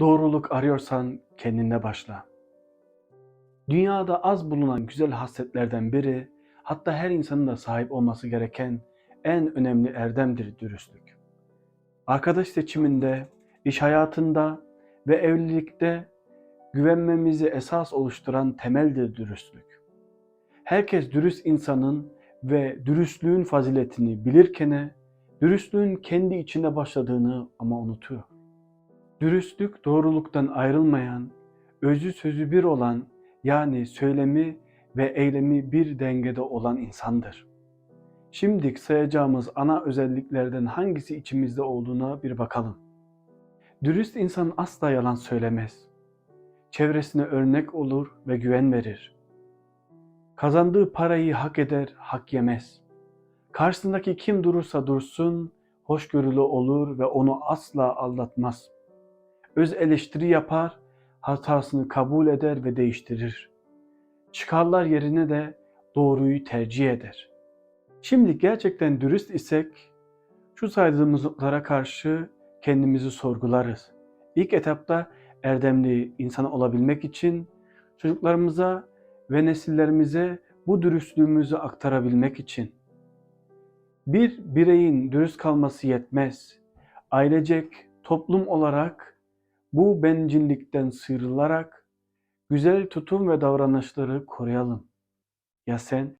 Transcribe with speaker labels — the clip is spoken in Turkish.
Speaker 1: Doğruluk arıyorsan kendinde başla. Dünyada az bulunan güzel hasletlerden biri, hatta her insanın da sahip olması gereken en önemli erdemdir dürüstlük. Arkadaş seçiminde, iş hayatında ve evlilikte güvenmemizi esas oluşturan temeldir dürüstlük. Herkes dürüst insanın ve dürüstlüğün faziletini bilirken, dürüstlüğün kendi içinde başladığını ama unutuyor. Dürüstlük doğruluktan ayrılmayan, özü sözü bir olan yani söylemi ve eylemi bir dengede olan insandır. Şimdi sayacağımız ana özelliklerden hangisi içimizde olduğuna bir bakalım. Dürüst insan asla yalan söylemez. Çevresine örnek olur ve güven verir. Kazandığı parayı hak eder, hak yemez. Karşısındaki kim durursa dursun, hoşgörülü olur ve onu asla aldatmaz. Öz eleştiri yapar, hatasını kabul eder ve değiştirir. Çıkarlar yerine de doğruyu tercih eder. Şimdi gerçekten dürüst isek şu saydığımız noktalara karşı kendimizi sorgularız. İlk etapta erdemli insan olabilmek için çocuklarımıza ve nesillerimize bu dürüstlüğümüzü aktarabilmek için. Bir bireyin dürüst kalması yetmez. Ailecek, toplum olarak bu bencillikten sıyrılarak güzel tutum ve davranışları koruyalım. Ya sen?